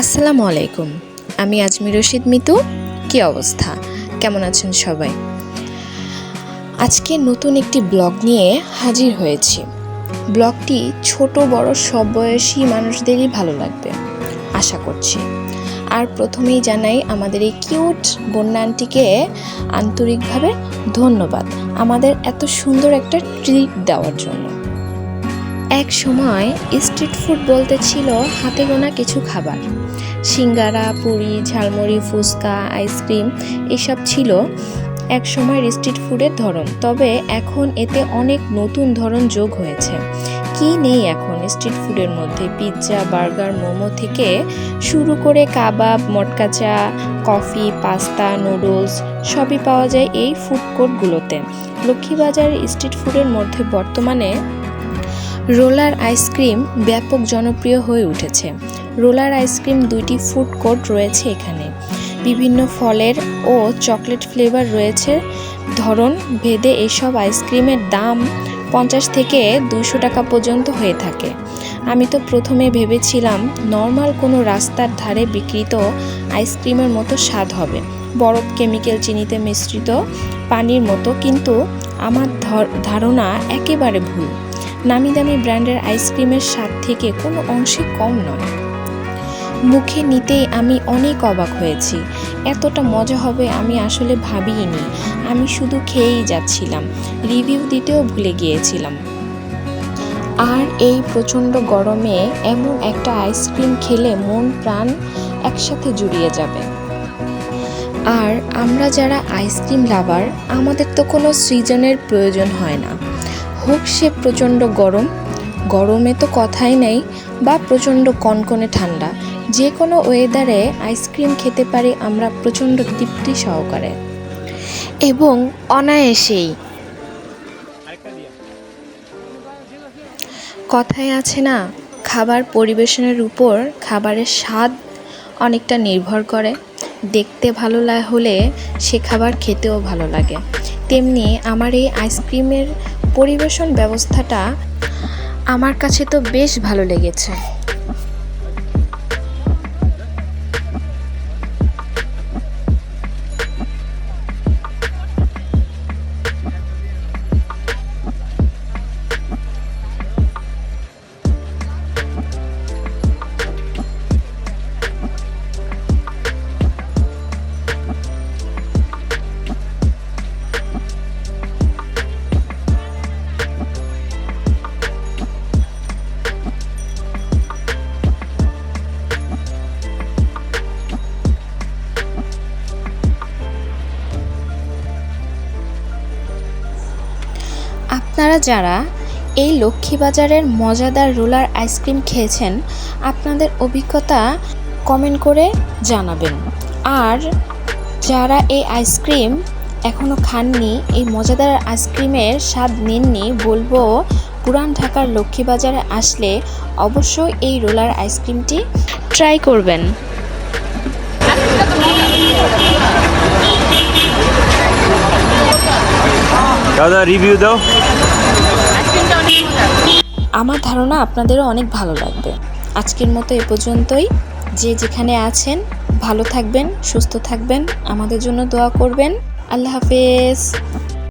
আসসালামু আলাইকুম। আমি আজমির রশিদ মিতু। কি অবস্থা? কেমন আছেন সবাই? আজকে নতুন একটি ব্লগ নিয়ে হাজির হয়েছি। ব্লগটি ছোট, বড়, সব বয়সী মানুষদেরই ভালো লাগবে, আশা করছি। আর প্রথমেই জানাই, আমাদের এই কিউট বন্যা আন্টিকে আন্তরিকভাবে ধন্যবাদ। আমাদের এত সুন্দর একটা ট্রিট দেওয়ার জন্য। এক সময় স্ট্রিট ফুড বলতে ছিল হাতে গোনা কিছু খাবার। সিঙ্গারা, পুরি, ঝালমুড়ি, ফুচকা, আইসক্রিম এসব ছিল এক সময়ের স্ট্রিট ফুডের ধরন। তবে এখন এতে অনেক নতুন ধরন যোগ হয়েছে। কি নেই এখন স্ট্রিট ফুডের মধ্যে? পিৎজা, বার্গার, মোমো থেকে শুরু করে কাবাব, মটকা চা, কফি, পাস্তা, নুডলস সবই পাওয়া যায় এই ফুড কোর্টগুলোতে। লক্ষ্মীবাজার স্ট্রিট ফুডের মধ্যে বর্তমানে রোলার আইসক্রিম ব্যাপক জনপ্রিয় হয়ে উঠেছে। রোলার আইসক্রিম দুইটি ফুড কোর্ট রয়েছে এখানে। বিভিন্ন ফলের ও চকলেট ফ্লেভার রয়েছে। ধরন, ভেদে এসব আইসক্রিমের দাম পঞ্চাশ থেকে দুশো টাকা পর্যন্ত হয়ে থাকে। আমি তো প্রথমে ভেবেছিলাম, নর্মাল কোনো রাস্তার ধারে বিক্রিত আইসক্রিমের মতো স্বাদ হবে। বরফ কেমিক্যাল চিনিতে মিশ্রিত পানির মতো, কিন্তু আমার ধর- ধারণা একেবারে ভুল। নামি দামি ব্র্যান্ডের আইসক্রিমের স্বাদ থেকে কোনো অংশে কম নয়। মুখে নিতেই আমি অনেক অবাক হয়েছি। এতটা মজা হবে আমি আসলে ভাবিনি আমি শুধু খেয়েই যাচ্ছিলাম রিভিউ দিতেও ভুলে গিয়েছিলাম। আর এই প্রচণ্ড গরমে এমন একটা আইসক্রিম খেলে মন প্রাণ একসাথে জুড়িয়ে যাবে। আর আমরা যারা আইসক্রিম লাভার আমাদের তো কোনো সৃজনের প্রয়োজন হয় না। হোক সে প্রচণ্ড গরম। গরমে তো কথাই নেই বা প্রচণ্ড কনকনে ঠান্ডা। যে কোনো ওয়েদারে আইসক্রিম খেতে পারি আমরা প্রচণ্ড তৃপ্তি সহকারে। এবং অনায়াসেই। কথায় আছে না, খাবার পরিবেশনের উপর খাবারের স্বাদ অনেকটা নির্ভর করে। দেখতে ভালো হলে সে খাবার খেতেও ভালো লাগে। তেমনি আমার এই আইসক্রিমের পরিবেশন ব্যবস্থাটা আমার কাছে তো বেশ ভালো লেগেছে। আপনারা যারা এই লক্ষ্মীবাজারের মজাদার রোলার আইসক্রিম খেয়েছেন, আপনাদের অভিজ্ঞতা কমেন্ট করে জানাবেন। আর যারা এই আইসক্রিম এখনও খাননি, এই মজাদার আইসক্রিমের স্বাদ নেননি, বলব পুরান ঢাকার লক্ষ্মীবাজারে আসলে অবশ্যই এই রোলার আইসক্রিমটি ট্রাই করবেন। দাদা রিভিউ দাও। আমার ধারণা আপনাদেরও অনেক ভালো লাগবে। আজকের মতো এ পর্যন্তই। যে যেখানে আছেন, ভালো থাকবেন, সুস্থ থাকবেন, আমাদের জন্য দোয়া করবেন। আল্লাহ হাফেজ।